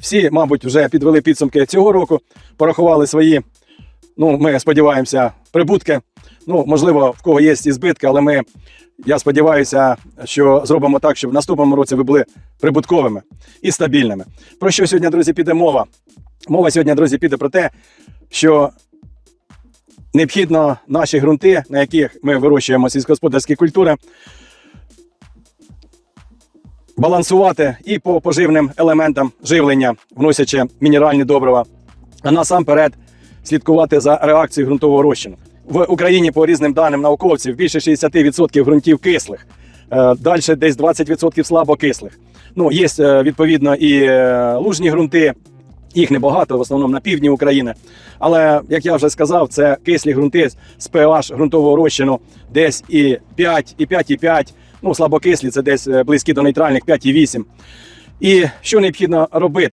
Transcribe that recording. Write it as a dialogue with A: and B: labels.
A: всі, мабуть, вже підвели підсумки цього року, порахували свої, ну, ми сподіваємося, прибутки. Ну, можливо, в кого є і збитки, але ми, я сподіваюся, що зробимо так, щоб в наступному році ви були прибутковими і стабільними. Про що сьогодні, друзі, піде мова? Мова сьогодні, друзі, піде про те, що необхідно наші ґрунти, на яких ми вирощуємо сільськогосподарські культури, балансувати і по поживним елементам живлення, вносячи мінеральні добрива, а насамперед слідкувати за реакцією ґрунтового розчину. В Україні, по різним даним науковців, більше 60% ґрунтів кислих, далі десь 20% слабокислих. Ну, є е, відповідно і е, лужні ґрунти, їх небагато, в основному на півдні України. Але, як я вже сказав, це кислі ґрунти з pH ґрунтового розчину десь і 5, і 5,5, ну слабокислі це десь е, близькі до нейтральних 5,8. І що необхідно робити?